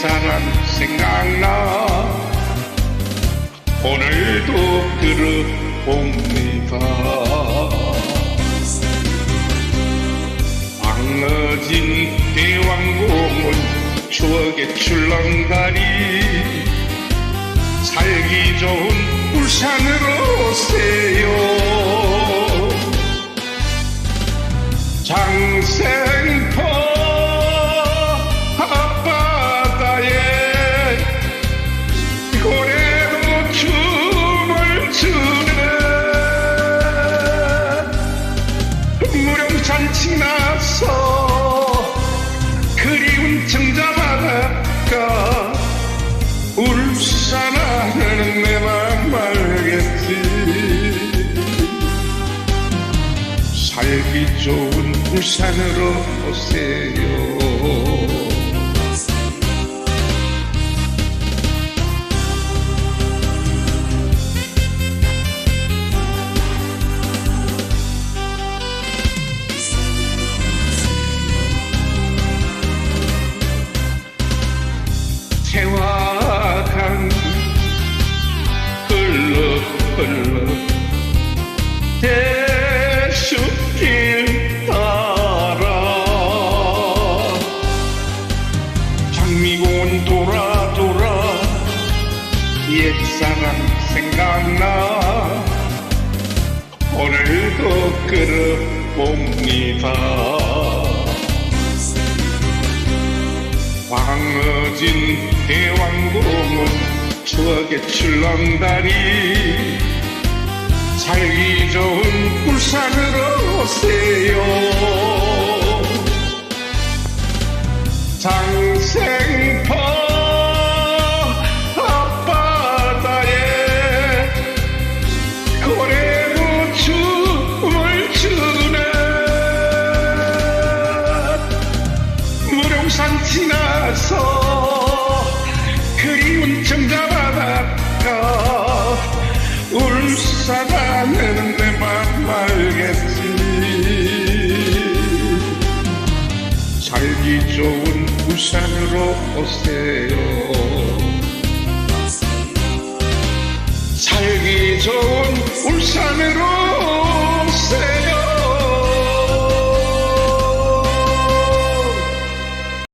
옛사람 생각나? 오늘도 들어봅니다. 방어진 대왕공원 추억의 출렁다리 울산 하는 내 맘 알겠지? 살기 좋은 울산으로 오세요 장미공원 돌아 돌아 옛사랑 생각나 오늘도 끌어봅니다 광어진 대왕공원 추억의 출렁다리 살기 좋은 울산으로 오세요 생포 앞바다에 고래도 춤을 추네. 무룡산 지나서 그리운 청자바닷가 울산 하는 내 울산